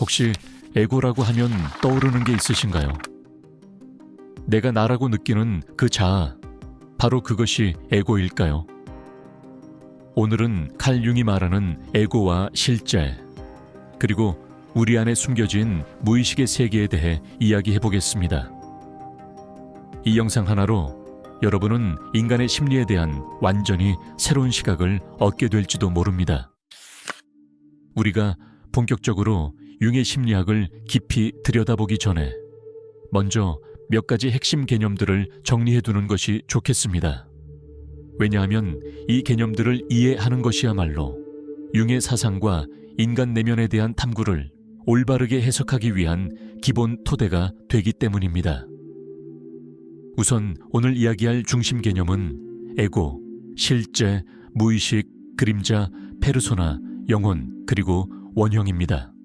혹시 에고라고 하면 떠오르는 게 있으신가요? 내가 나라고 느끼는 그 자아, 바로 그것이 에고일까요? 오늘은 칼 융이 말하는 에고와 실제, 그리고 우리 안에 숨겨진 무의식의 세계에 대해 이야기해 보겠습니다. 이 영상 하나로 여러분은 인간의 심리에 대한 완전히 새로운 시각을 얻게 될지도 모릅니다. 우리가 본격적으로 융의 심리학을 깊이 들여다보기 전에 먼저 몇 가지 핵심 개념들을 정리해 두는 것이 좋겠습니다. 왜냐하면 이 개념들을 이해하는 것이야말로 융의 사상과 인간 내면에 대한 탐구를 올바르게 해석하기 위한 기본 토대가 되기 때문입니다. 우선 오늘 이야기할 중심 개념은 에고, 실제, 무의식, 그림자, 페르소나, 영혼, 그리고 원형입니다.